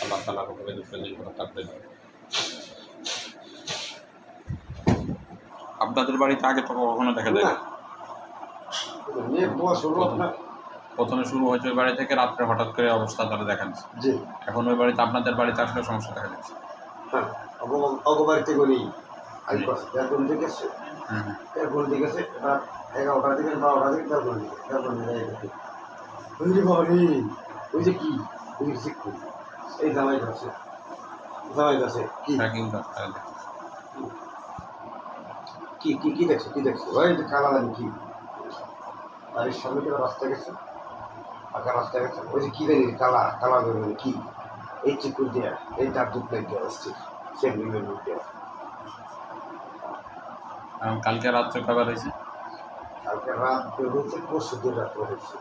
আল্লাহ তালা হুকুমে দুশ্মনী করে থাকবেন আপনাদের বাড়িতে আগে তো কখনো দেখা যায়? প্রথমে শুরু হয়েছে ওই বাড়ি থেকে রাত্রে হঠাৎ করে অবস্থা তারা দেখা দিচ্ছে। এখন ওই বাড়িতে আপনাদের বাড়িতে আসলে সমস্যা দেখা দিচ্ছে। হ্যাঁ অগবাড়িতে করি। এখন থেকে এখন ঠিক রাত এগারোটা থেকে বারোটা থেকে তেরো দিকে তেরো দিকে ওই যে বাবা রে ওই যে কি? ওই যে শিক্ষু এই জামাই জামাই কি? কি কি কি দেখছ কি দেখছ? ওই যে কালা লাগে কি? বাড়ির সামনে রাস্তা গেছে? ফাঁকা রাস্তা গেছে? ওই যে কি জানি কালা কালা বেরোবে কি? এই চিকুর দেয়া এই আসছে কালকে রাত্রে কবার হয়েছে? কালকে রাত বের হয়েছে পরশু দিন রাত্র হয়েছে।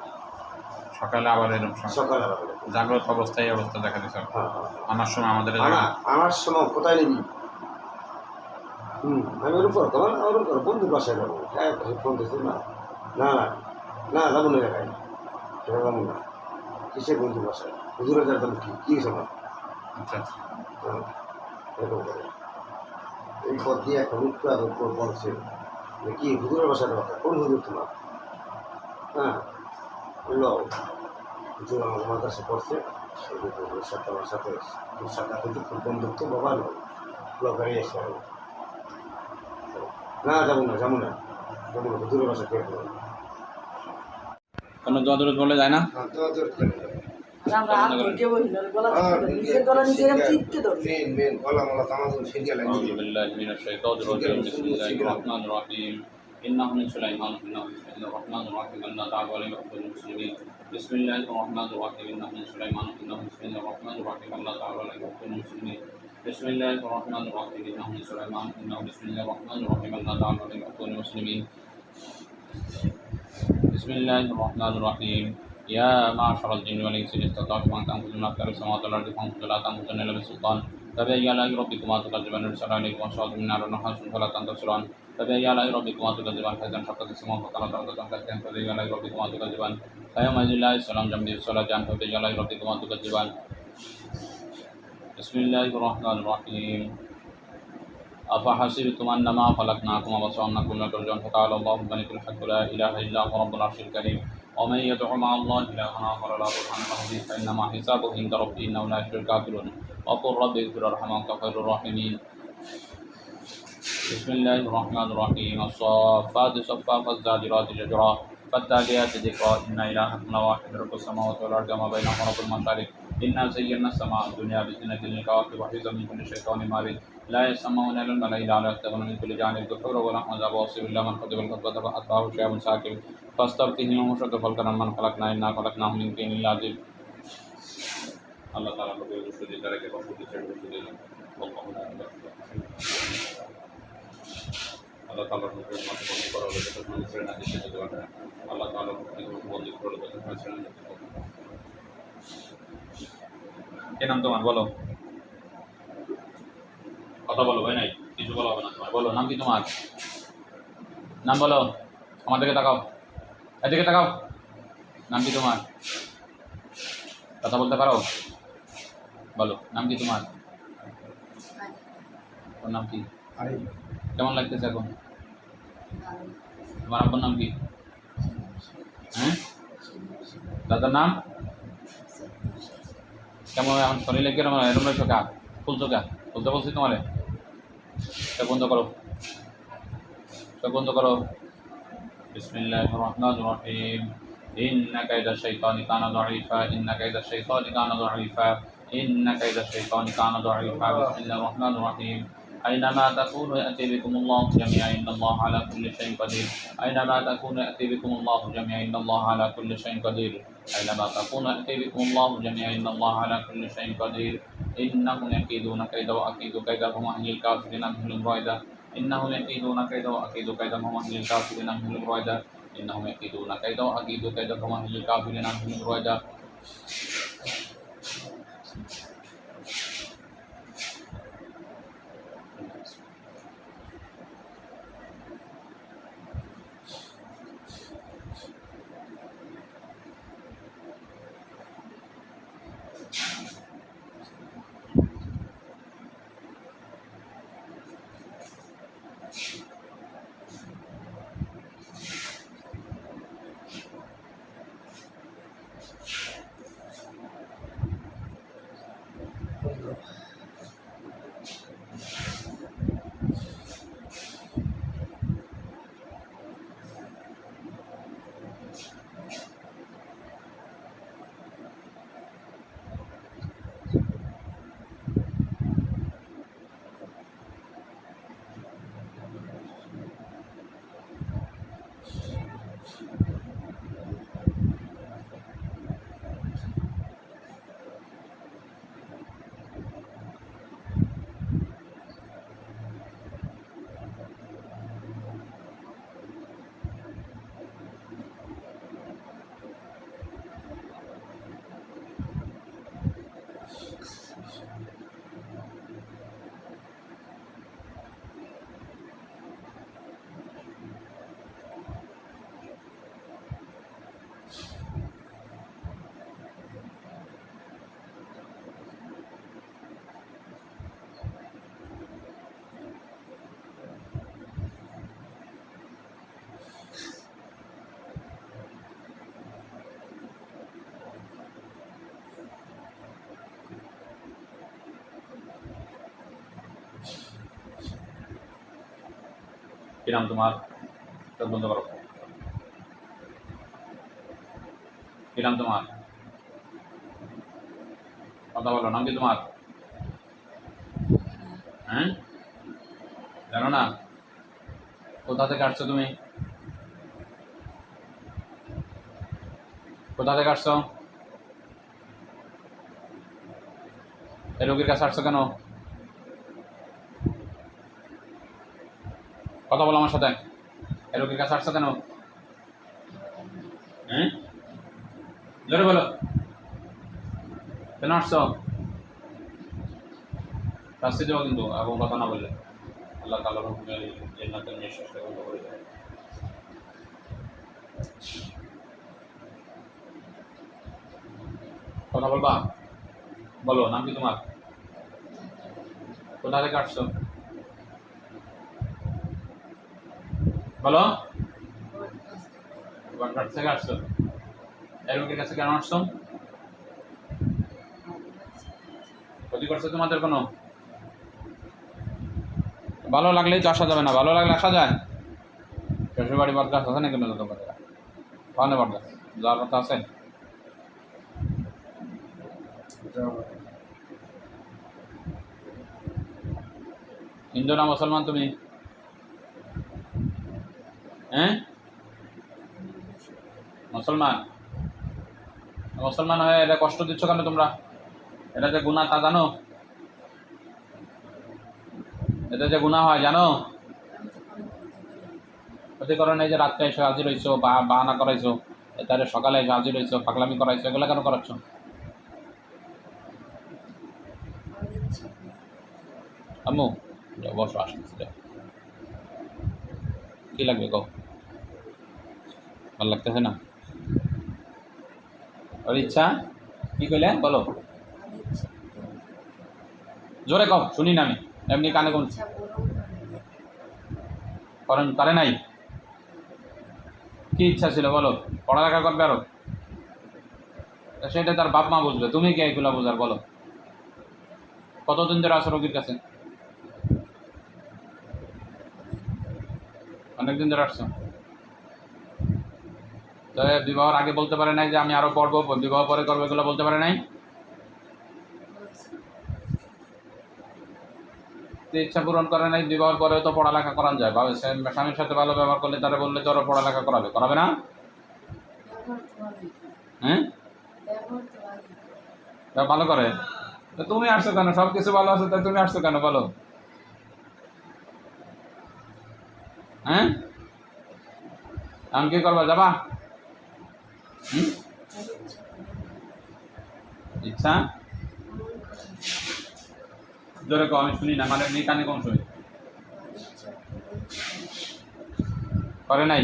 সকালে আবার এরকম। সকালে। জাগ্রত অবস্থায় এই অবস্থা দেখা দিচ্ছে হ্যাঁ হ্যাঁ। আনার সময় আমাদের আনার সময় কোথায় নিবি হুম আমি ওর উপর তোমার ওর উপর বন্ধু বাসায় যাব। হ্যাঁ ফোন দিয়েছে না। না না। না যাব না এলাকায়। যাব না। কিসের বন্ধু বাসায়? হুজুরে যার দাম কি? কী সময় আচ্ছা আচ্ছা। হ্যাঁ এরকম করে। এই পর দিয়ে একটা উপর বলছে। কি হুজুরের বাসায় কথা? কোন হুজুর তোমার? হ্যাঁ। বললো হুজুর আমার আমার কাছে পড়ছে সেই হুজুরের সাথে আমার সাথে ওর সাথে কিন্তু খুব বন্ধুত্ব বাবা লোক লোকারই এসে হবে না যাবো না যাবো না যাবো না হুজুরের বাসা কে করবো কোনো জদরত বলে যায় না আমরা হাত ধরতে বসি না, গলা টিপতে ধরি। নিজের গলা নিজে এরকম টিপতে ধরি। মেন মেন গলা মলা তামাজুন ফিরিয়ে أعوذ بالله من الشيطان الرجيم بسم الله الرحمن الرحيم إنه من سليمان إنه بسم الله الرحمن الرحيم ألا تعبوا عليه وأحد المسلمين بسم الله الرحمن الرحيم إنه من سليمان إنه بسم الله الرحمن الرحيم ألا تعبوا عليه وأحد المسلمين بسم الله الرحمن الرحيم إنه من سليمان إنه بسم الله الرحمن الرحيم ألا تعبوا عليه وأحد المسلمين بسم الله الرحمن الرحيم يا معشر الجن والإنس إن استطعتم أن تنفذوا من أقطار السماوات والأرض فانفذوا لا تنفذون إلا بسلطان فبأي آلاء ربكما تكذبان يرسل عليكم شواظ من نار ونحاس فلا تنتصران فبأي آلاء ربكما تكذبان فإذا انشقت السماء فطلت الأرض تنكسران فبأي آلاء ربكما تكذبان فيومئذ لا السلام جنبي الصلاة جان فبأي آلاء ربكما تكذبان بسم الله الرحمن الرحيم أفحسبتم أنما خلقناكم عبثا وأنكم لا ترجعون فتعالى الله الملك الحق لا إله إلا هو رب العرش الكريم ومن يدع مع الله إلها آخر لا برهان له به فإنما حسابه عند ربه إنه لا يفلح الكافرون. وقل رب اغفر وأنت خير الراحمين. بسم الله الرحمن الرحيم. الصافات صفا فالزاجرات زجرا فالتاليات ذكرا إن إلهكم لواحد رب السماوات والأرض وما بينهما رب المشارق إنا زينا السماء الدنيا بزينة للكواكب وحفظا من كل شيطان مارد لا يسمعون إلى الملأ الأعلى يستغنون من كل جانب دحورا ولحم عذاب واصب إلا من خطب الخطبة فأتبعه شهاب ساكب فاستفتهم ومشرك فالكرم من خلقنا إنا خلقناهم من طين لازب আল্লাহ তাআলা কবুল করুন যারাকে কবুল করেন কবুল করুন আল্লাহ মত বন্ধ করা হলে না যেতে পারে আল্লাহ যত মানুষের না কে নাম তোমার? বলো। কথা বলো ভাই নাই? কিছু বলা হবে না তোমার। বলো নাম কি তোমার? নাম বলো আমার দিকে তাকাও। এদিকে তাকাও। নাম কি তোমার? কথা বলতে পারো? বলো নাম কি তোমার? ওর নাম কি? কেমন লাগতেছে এখন তোমার আব্বুর নাম কি হ্যাঁ দাদার নাম কেমন এখন শরীরে কিরম এরম লাগছো কা খুলছো কা খুলতে বলছি তোমারে চোখ বন্ধ করো চোখ বন্ধ করো বিসমিল্লাহ রহমান রহিম إن كيد الشيطان كان ضعيفا إن كيد الشيطان كان ضعيفا إن كيد الشيطان كان ضعيفا بسم الله الرحمن الرحيم أينما تكونوا يأتي بكم الله جميعا إن الله على كل شيء قدير. أينما تكونوا يأتي بكم الله جميعا إن الله على كل شيء قدير. أينما تكونوا يأتي بكم الله جميعا إن الله على كل شيء قدير. إنهم يكيدون كيدا وأكيد كيدا ومهل الكافرين أمهل الرائدة إنهم يكيدون كيدا وأكيد كيدا ومهل الكافرين أمهل الرائدة إنهم يكيدون كيدا وأكيد كيدا ومهل الكافرين أمهل الرائدة নাম তোমার বন্ধ করো কি তোমার কথা বলো, নাম কি তোমার? হ্যাঁ? জানো না, কোথা থেকে আসছো তুমি? কোথা থেকে আসছো? রোগীর কাছে আসছো কেন? কথা বলো আমার সাথে। রোগীর কাছে আসছো কেন? হ্যাঁ? জোরে বলো। কেন আসছো? শাস্তি দেবো কিন্তু এখন কথা না বললে। আল্লাহ দেয়। কথা বলবা? বলো, নাম কি তোমার? কোথা থেকে আসছো? বলো। থেকে আসছো। রোগীর কাছে কেন আসছো ক্ষতি করছে তোমাদের কোনো? ভালো লাগলেই তো আসা যাবে না, ভালো লাগলে আসা যায়। শ্বশুর বাড়ি বটগাছ আছে নাকি নতুন তোমাদের? ওখানে বটগাছ যাওয়ার কথা আছে। হিন্দু না মুসলমান তুমি? হ্যাঁ? মুসলমান। মুসলমান হয়ে এটা কষ্ট দিচ্ছ কেন তোমরা? এটা যে গুণা তা জানো? এটা যে গুণা হয় জানো? ক্ষতিকরণ যে রাত্রে এসে হাজির হয়েছো বা বাহানা করাইছো তাহলে সকালে এসে হাজির হয়েছো পাগলামি করাইছো এগুলো কেন করাচ্ছ যাও, বসো আসতেছি। কি লাগবে গো ভালো লাগতেছে না? ওর ইচ্ছা? কি কইলে? বলো। জোরে কও, শুনি না আমি। এমনি কানে কোন করেন করে নাই। কি ইচ্ছা ছিল বলো? পড়ালেখা করবে আরও? সেটা তার বাপ মা বুঝবে। তুমি কে এগুলো বোঝার, বলো। কতদিন ধরে আসো রোগীর কাছে? অনেকদিন ধরে আসছো? বিবাহের আগে বলতে পারে নাই যে আমি আরও পড়ব, বিবাহ পরে করব, এগুলো বলতে পারে নাই? ইচ্ছা পূরণ করে নাই, বিবাহের পরেও তো পড়ালেখা করান যায়। বা স্বামীর সাথে ভালো ব্যবহার করলে তারা বললে তো পড়ালেখা করাবে। করাবে না? হ্যাঁ? ভালো করে। তুমি আসছো কেন? সব কিছু ভালো আছে তাই তুমি আসছো কেন? বলো। হ্যাঁ? আমি কি করবা? যাবা? ইচ্ছা? জোরে কো আমি শুনি না মানে নি কানে কম শুনি। করে নাই?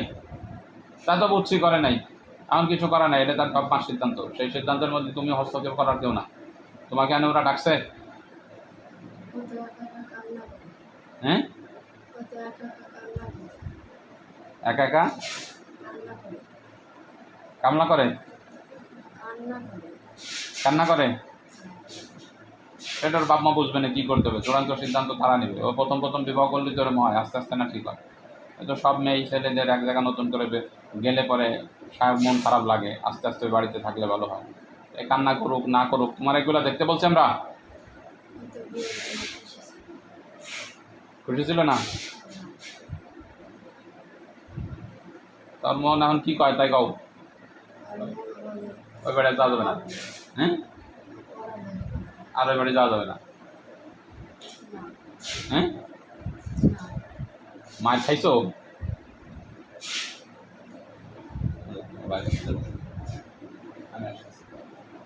তা তো বুঝছি, করে নাই। এমন কিছু করা নাই, এটা তার বাপ সিদ্ধান্ত। সেই সিদ্ধান্তের মধ্যে তুমি হস্তক্ষেপ করার কেউ না। তোমাকে এনে ওরা ডাকছে? হ্যাঁ? একা একা? কামলা করে? কান্না করে? সেটার বাপ মা বুঝবে না কী করতে হবে চূড়ান্ত সিদ্ধান্ত তারা নেবে। ও প্রথম প্রথম বিবাহ করলে তো এরকম হয় আস্তে আস্তে না ঠিক হয়। তো সব মেয়ে ছেলেদের এক জায়গা নতুন করে গেলে পরে সাহেব মন খারাপ লাগে আস্তে আস্তে ওই বাড়িতে থাকলে ভালো হয়। এ কান্না করুক না করুক তোমার এগুলো দেখতে বলছি আমরা? খুশি ছিল না। তোর মন এখন কি কয় তাই কও? ওই বাড়ি যাওয়া যাবে না। হ্যাঁ? আর ওই বাড়ি যাওয়া যাবে না। হ্যাঁ? মার খাইছো?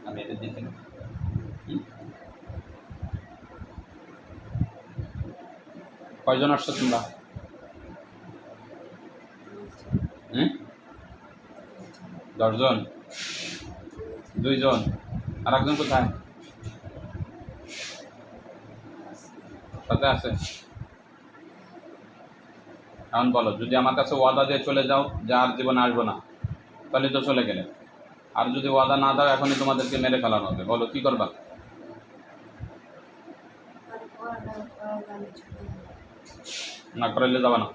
আমি। এটা কয়জন আসছো তোমরা হুম দশজন? দুইজন? আর একজন কোথায়? সাথে আছে। এখন বলো, যদি আমার কাছে ওয়াদা দিয়ে চলে যাও, যে আর জীবনে আসব না, তাহলে তো চলে গেলে। আর যদি ওয়াদা না দাও, এখনই তোমাদেরকে মেরে ফেলানো হবে। বলো, কি করবা? না করাইলে যাবা না।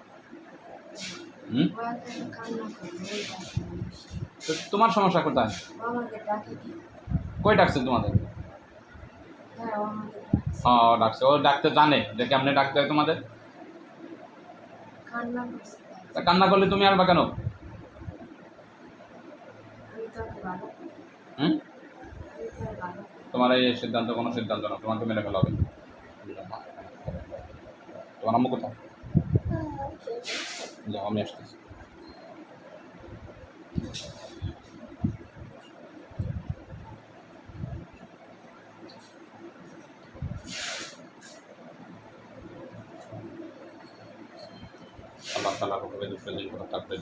তোমার সমস্যা কোথায়? কই ডাকছে তোমাদের? হ্যাঁ ডাকছে। ও ডাকতে জানে যে কেমনে ডাকতে হয় তোমাদের? তা কান্না করলে তুমি আসবা কেন? হুম? তোমার এই সিদ্ধান্ত কোনো সিদ্ধান্ত না। তোমাকে মেরে ফেলা হবে। তোমার আম্মু কোথায়? যাও আমি আসতেছি আল্লাহ তালা করে দুটো দিন করে থাকবে